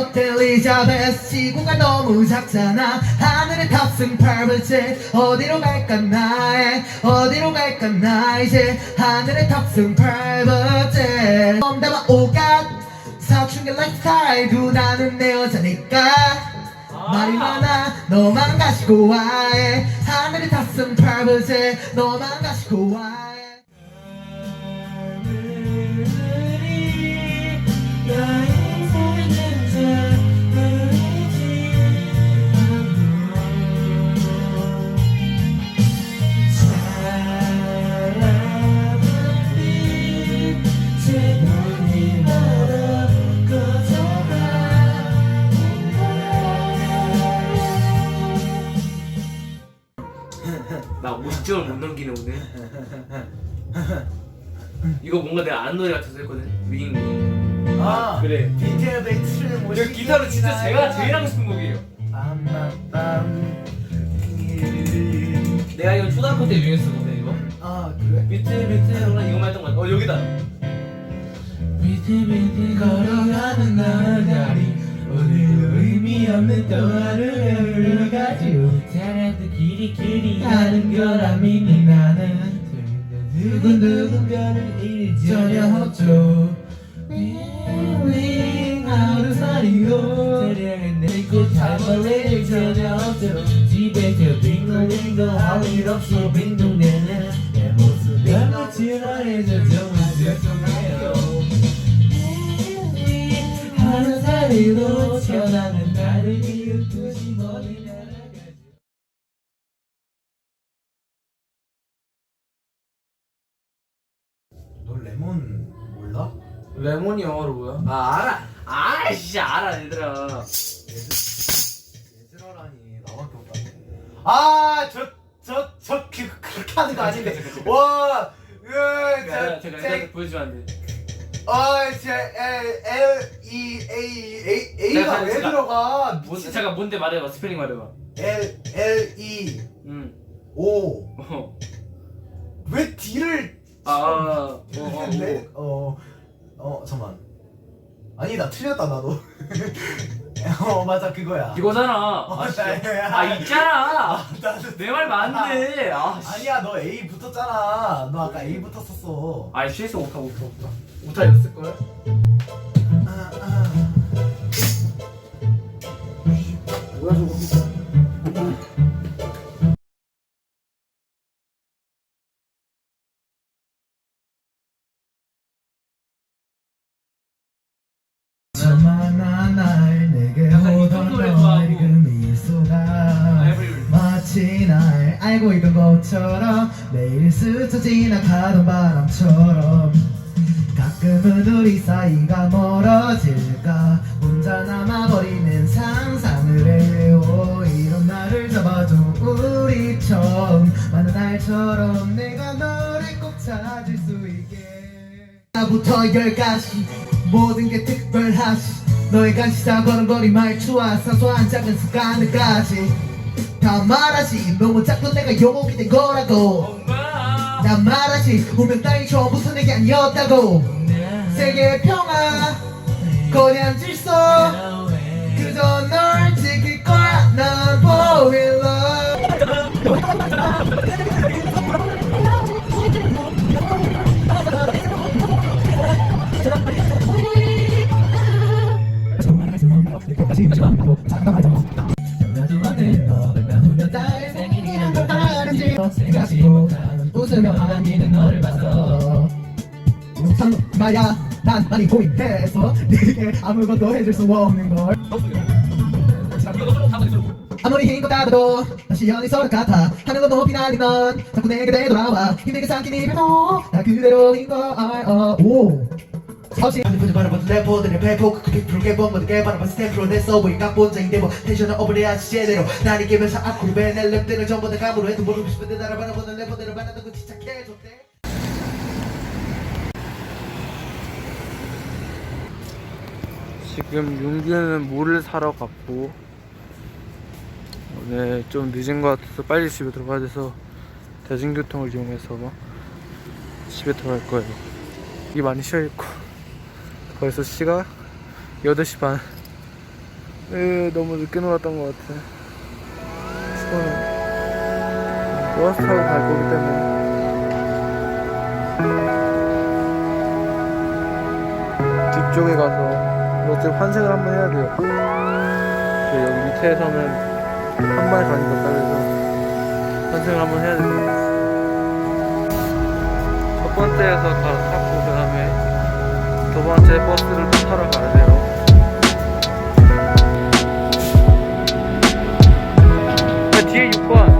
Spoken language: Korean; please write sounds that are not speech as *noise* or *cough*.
기분이 어때 리자베스 지구가 너무 작잖아. 하늘의 탑승 프라이빗에 어디로 갈까 나의? 어디로 갈까 나 이제? 하늘의 탑승 프라이빗에 덤담아 오갓. 사춘기 라이프스타일 나는 내 여자니까. 말이 많아. 너만 가지고 와해. 하늘의 탑승 프라이빗에 너만 가지고 와해 나 50점을 못 넘기네 오늘. *laughs* 이거 뭔가 내가 아는 노래 같아서 했거든. 윙 윙. 아 그래. 베이트를 이거 기타로 진짜 제가 제일 하고 싶은 곡이에요. 내가 이거 초등학교 때 유행했었거든 이거 아 그래? 비트 비트 노래 이거만 했던 거 같아. 어 여기다. 비트 비트 걸어가는 나날이 오늘 의미 없는 또 하루를 흘러가지요 하는 걸 아미니 나는 누군누군가를 잃지 전혀 없죠. 윙윙 하루 살이로 차량을 내고 탈벌레를 전혀 없죠. 집에서 빙글빙글 할일 없이 빙동 레몬 몰라? 레몬이 영어로 뭐야? 아 알아 진짜 알아 얘들아 얘들아라니 나밖에 없다 아저저저 그, 그렇게 하는 거 아닌데 와 제가 제가 으저 일단 보여주면 안 돼. 어저 L E A A A가 잠깐, 왜 잠깐. 들어가 뭔, 미친 잠깐 뭔데 말해봐 스펠링 말해봐 L L E 응 O 어. 왜 D를 아, 어, 어, 네? 어, 어, 잠만. 아니다, 틀렸다, 나도. *laughs* 어, 맞아, 그거야. 이거잖아 어, 아. 나- 아 있잖아 *laughs* 나도. 내 말 맞네 아 씨. 아니야, 너 A 붙었잖아. 너 아까 A 붙었었어. 아니 실수 오타 오타 오타 오타 였을걸? 아, 아. 뭐야 저거 날 알고 있던 것처럼 매일 스쳐 지나가던 바람처럼 가끔은 우리 사이가 멀어질까? 혼자 남아버리는 상상을 해요. 이런 나를 잡아줘 우리 처음 많은 날처럼 내가 너를 꼭 찾을 수 있게. 하나부터 열까지 모든 게 특별하지. 너의 간지다 걸음걸이 말투와 사소한 작은 습관들까지 다 말하지. 너무 자꾸 내가 영웅이 된 거라고. 난 말하지. 운명 따위 처음부터 내게 아니었다고. 세계의 평화. 거대한 질서. 그저 널 지킬 거야. 난 fall in love 마야 난 많이 고민해서 네게 아무것도 해줄 수 없는 걸. 아무리 힘껏 따도 다시 연이 서로 같아. 하늘로 높이 날린 넌 자꾸 내게 되돌아와. 힘들게 삼킨 이 변호 나 그대로인 걸 어, 오. 없이 핸드폰을 바라본 래퍼들의 배포 크게 붉게 번거롭게 바라본 스탬프로 내 서브인 각본자인데 뭐 텐션을 업을해야지 제대로. 난 이기면서 앞으로 배내 랩들을 전부 다 감으로 해도 모르고 싶은데 나를 바라보는 래퍼들을 만나던 건 진짜 개좋대 지금 용기는 물을 사러 갔고 오늘 좀 늦은 것 같아서 빨리 집에 들어가야 돼서 대중교통을 이용해서 집에 들어갈 거예요. 이 많이 쉬어 있고 벌써 시각 8시 반. 으, 너무 늦게 놀았던 것 같아. 피곤해. 버스 타고 갈 거기 때문에. 뒤쪽에 가서 이렇게 환생을 한번 해야 돼요. 근데 여기 밑에서는 한 마리 가니까 빨리서 환생을 한번 해야 돼요. 첫 번째에서 갈아타고 그 다음에 두 번째 버스를 또 타러 가야 돼요. 야, 뒤에 6번.